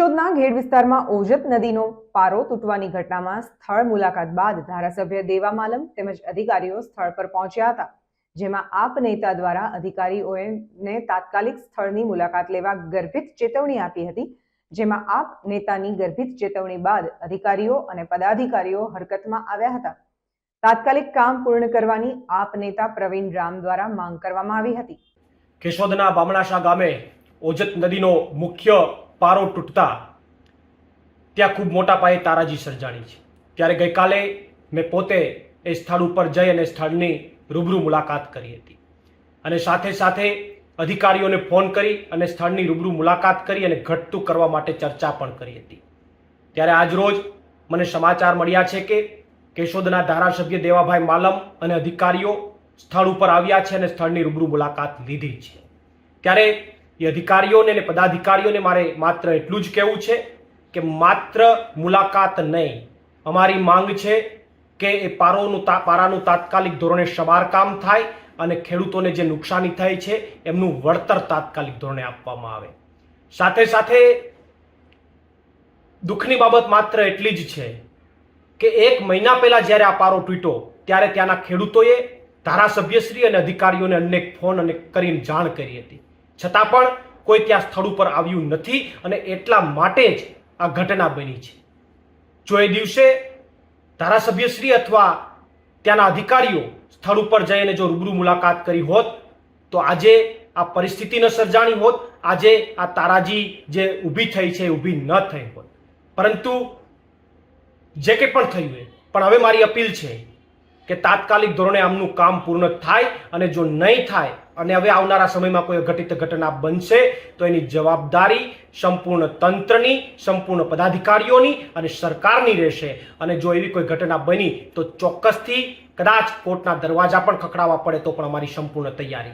કેશોદના ઘેડ વિસ્તારમાં ઓજત નદીનો પારો તૂટવાની ઘટનામાં સ્થળ મુલાકાત બાદ ધારાસભ્ય દેવા માલમ તેમજ અધિકારીઓ સ્થળ પર પહોંચ્યા હતા, જેમાં આપ નેતા દ્વારા અધિકારીઓને તાત્કાલિક સ્થળની મુલાકાત લેવા ગર્ભિત ચેતવણી આપી હતી, જેમાં આપ નેતાની ગર્ભિત ચેતવણી બાદ અધિકારીઓ અને પદાધિકારીઓ હરકતમાં આવ્યા હતા. તાત્કાલિક કામ પૂર્ણ કરવાની આપ નેતા પ્રવીણ રામ દ્વારા માંગ કરવામાં આવી હતી. કેશોદના બામણાશા ગામે ઓજત નદીનો મુખ્ય પારો તૂટતા ત્યાં ખૂબ મોટા પાયે તારાજી સર્જાણી છે. ત્યારે ગઈકાલે મેં પોતે એ સ્થળ ઉપર જઈ અને સ્થળની રૂબરૂ મુલાકાત કરી હતી. અને સાથે સાથે અધિકારીઓને ફોન કરી અને સ્થળની રૂબરૂ મુલાકાત કરી અને ઘટતું કરવા માટે ચર્ચા પણ કરી હતી. ત્યારે આજરોજ મને સમાચાર મળ્યા છે કે કેશોદના ધારાસભ્ય દેવાભાઈ માલમ અને અધિકારીઓ સ્થળ ઉપર આવ્યા છે અને સ્થળની રૂબરૂ મુલાકાત લીધી છે. ત્યારે એ અધિકારીઓને અને પદાધિકારીઓને મારે માત્ર એટલું જ કહેવું છે કે માત્ર મુલાકાત નહીં. અમારી માંગ છે કે એ પારોનું પારાનું તાત્કાલિક ધોરણે સમારકામ થાય અને ખેડૂતોને જે નુકસાની થઈ છે એમનું વળતર તાત્કાલિક ધોરણે આપવામાં આવે. સાથે સાથે દુઃખની બાબત માત્ર એટલી જ છે કે એક મહિના પહેલાં જ્યારે આ પારો તૂટ્યો, ત્યારે ત્યાંના ખેડૂતોએ ધારાસભ્યશ્રી અને અધિકારીઓને અનેક ફોન અને કરીને જાણ કરી હતી. છતાં પણ કોઈ ત્યાં સ્થળ ઉપર આવ્યું નથી અને એટલા માટે જ આ ઘટના બની છે. જો એ દિવસે ધારાસભ્યશ્રી અથવા ત્યાંના અધિકારીઓ સ્થળ ઉપર જઈને જો રૂબરૂ મુલાકાત કરી હોત, તો આજે આ પરિસ્થિતિ ન સર્જાણી હોત, આજે આ તારાજી જે ઊભી થઈ છે ઊભી ન થઈ હોત. પરંતુ જે કંઈ પણ થયું એ, પણ હવે મારી અપીલ છે કે તાત્કાલિક ધોરણે આમનું કામ પૂર્ણ થાય અને જો નહીં થાય અને હવે આવનારા સમયમાં કોઈ ઘટિત ઘટના બનશે, તો એની જવાબદારી સંપૂર્ણ તંત્રની, સંપૂર્ણ પદાધિકારીઓની અને સરકારની રહેશે. અને જો એવી કોઈ ઘટના બની, તો ચોક્કસથી કદાચ કોર્ટના દરવાજા પણ ખખડાવવા પડે તો પણ અમારી સંપૂર્ણ તૈયારી.